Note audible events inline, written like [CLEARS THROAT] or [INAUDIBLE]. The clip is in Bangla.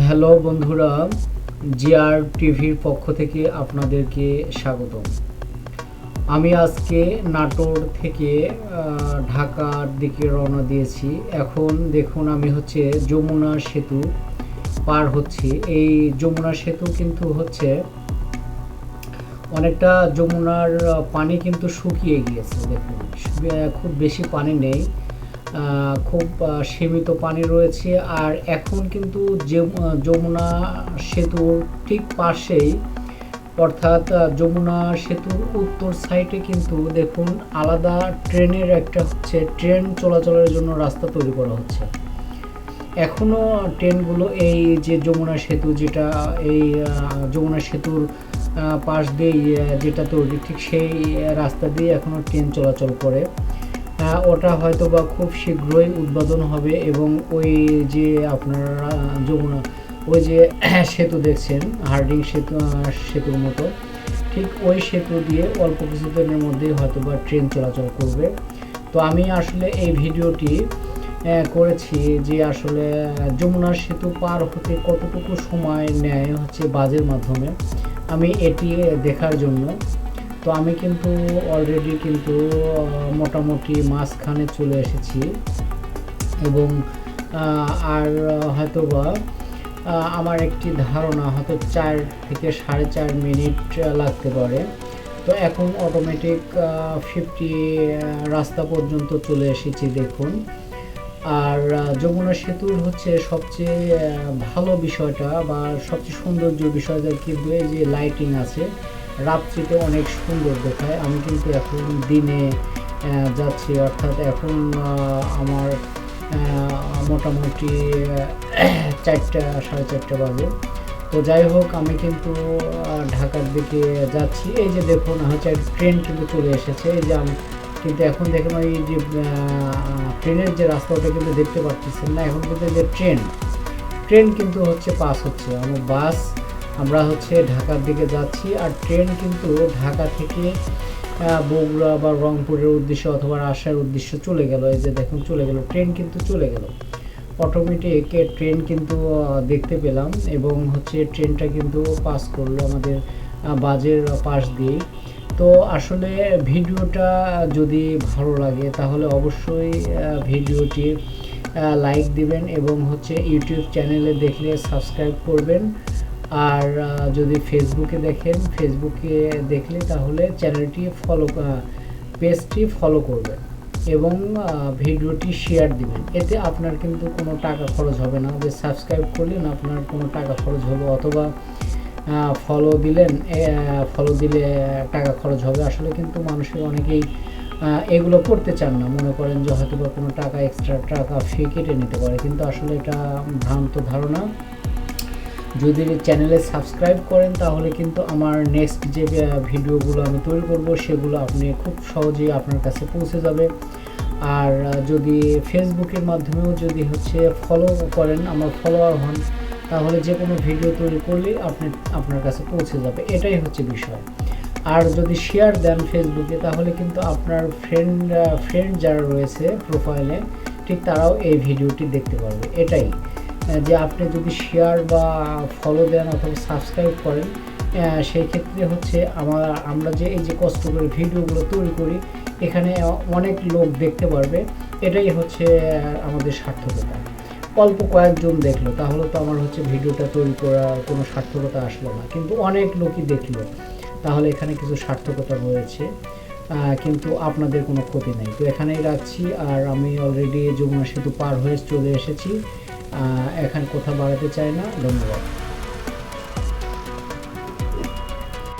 হ্যালো বন্ধুরা, জিআর টিভির পক্ষ থেকে আপনাদেরকে স্বাগতম। আমি আজকে নাটোর থেকে ঢাকার দিকে রওনা দিয়েছি। এখন দেখুন আমি হচ্ছে যমুনা সেতু পার হচ্ছি। এই যমুনা সেতু কিন্তু হচ্ছে অনেকটা যমুনার পানি কিন্তু শুকিয়ে গিয়েছে, দেখুন। খুব বেশি পানি নেই। খুব সীমিত পানি রয়েছে। আর এখন কিন্তু যমুনা সেতুর ঠিক পাশেই, অর্থাৎ যমুনা সেতুর উত্তর সাইডে কিন্তু দেখুন আলাদা ট্রেনের একটা হচ্ছে ট্রেন চলাচলের জন্য রাস্তা তৈরি করা হচ্ছে। এখনও ট্রেনগুলো এই যে যমুনা সেতু যেটা, এই যমুনা সেতুর পাশ দিয়ে যেটা তৈরি, ঠিক সেই রাস্তা দিয়ে এখনও ট্রেন চলাচল করে। ওটা হয়তো বা খুব শীঘ্রই উদ্বোধন হবে এবং ওই যে আপনার যমুনা, ওই যে [CLEARS THROAT] সেতু দেখছেন, হার্ডিং সেতু সেতুর মতো, ঠিক ওই সেতু দিয়ে অল্প কিছুদিনের মধ্যেই হয়তো বা ট্রেন চলাচল করবে। তো আমি আসলে এই ভিডিওটি করেছি যে আসলে যমুনা সেতু পার হতে কতটুকু সময় নেয় হচ্ছে বাজের মাধ্যমে, আমি এটি দেখার জন্য। তো আমি কিন্তু অলরেডি কিন্তু মোটামুটি মাঝখানে চলে এসেছি। এবং আর হয়তো বা আমার একটি ধারণা হয়তো চার থেকে সাড়ে চার মিনিট লাগতে পারে। তো এখন অটোমেটিক ফিফটি রাস্তা পর্যন্ত চলে এসেছি দেখুন। আর যমুনা সেতুর হচ্ছে সবচেয়ে ভালো বিষয়টা বা সবচেয়ে সৌন্দর্য বিষয়টা কিন্তু এই যে লাইটিং আছে রাত্রিতে অনেক সুন্দর দেখায়। আমি কিন্তু এখন দিনে যাচ্ছি, অর্থাৎ এখন আমার মোটামুটি চারটা, সাড়ে চারটা বাজে। তো যাই হোক, আমি কিন্তু ঢাকার দিকে যাচ্ছি। এই যে দেখুন, হচ্ছে ট্রেন কিন্তু চলে এসেছে। এই যে আমি কিন্তু এখন দেখুন, ওই যে ট্রেনের যে রাস্তাটা কিন্তু দেখতে পাচ্ছেন না। এখন কিন্তু যে ট্রেন ট্রেন কিন্তু হচ্ছে পাস হচ্ছে। আমার বাস আমরা হচ্ছে ঢাকার দিকে যাচ্ছি, আর ট্রেন কিন্তু ঢাকা থেকে বগুড়া বা রংপুরের উদ্দেশ্যে অথবা রাজশাহীর উদ্দেশ্যে চলে গেল। এই যে দেখুন, চলে গেল, ট্রেন কিন্তু চলে গেল। অটোমেটিক ট্রেন কিন্তু দেখতে পেলাম এবং হচ্ছে ট্রেনটা কিন্তু পাস করল আমাদের বাজের পাশ দিয়েই। তো আসলে ভিডিওটা যদি ভালো লাগে তাহলে অবশ্যই ভিডিওটি লাইক দিবেন এবং হচ্ছে ইউটিউব চ্যানেলে দেখলে সাবস্ক্রাইব করবেন। আর যদি ফেসবুকে দেখেন ফেসবুকে দেখলে তাহলে চ্যানেলটি ফলো পেজটি ফলো করবেন এবং ভিডিওটি শেয়ার দিবেন। এতে আপনার কিন্তু কোনো টাকা খরচ হবে না। যে সাবস্ক্রাইব করলেন, আপনার কোনো টাকা খরচ হবে অথবা ফলো দিলেন ফলো দিলে টাকা খরচ হবে। আসলে কিন্তু মানুষের অনেকেই এগুলো করতে চান না। মনে করেন যে হয়তো বা কোনো টাকা এক্সট্রা টাকা ফি কেটে নিতে পারে। কিন্তু আসলে এটা ভ্রান্ত ধারণা। যদি চ্যানেলে সাবস্ক্রাইব করেন, তাহলে কিন্তু আমার নেক্সট যে ভিডিওগুলো আমি তৈরি করব, সেগুলো আপনি খুব সহজেই আপনার কাছে পৌঁছে যাবে। আর যদি ফেসবুকের মাধ্যমেও যদি হচ্ছে ফলো করেন, আমার ফলোয়ার হন, তাহলে যে কোনো ভিডিও তৈরি করলে আপনি, আপনার কাছে পৌঁছে যাবে। এটাই হচ্ছে বিষয়। আর যদি শেয়ার দেন ফেসবুকে তাহলে কিন্তু আপনার ফ্রেন্ড ফ্রেন্ড যারা রয়েছে প্রোফাইলে ঠিক তারাও এই ভিডিওটি দেখতে পারবে। এটাই। যে আপনি যদি শেয়ার বা ফলো দেন অথবা সাবস্ক্রাইব করেন সেই ক্ষেত্রে হচ্ছে আমার, আমরা যে, এই যে কষ্ট করে ভিডিওগুলো তৈরি করি, এখানে অনেক লোক দেখতে পারবে। এটাই হচ্ছে আমাদের সার্থকতা। অল্প কয়েকজন দেখল, তাহলে তো আমার হচ্ছে ভিডিওটা তৈরি করার কোনো সার্থকতা আসলো না। কিন্তু অনেক লোকই দেখল, তাহলে এখানে কিছু সার্থকতা রয়েছে কিন্তু আপনাদের কোনো ক্ষতি নেই। তো এখানেই রাখছি, আর আমি অলরেডি যমুনা সেতু পার হয়ে চলে এসেছি। এখানে কোথাও বাড়াতে চাই না ধন্যবাদ।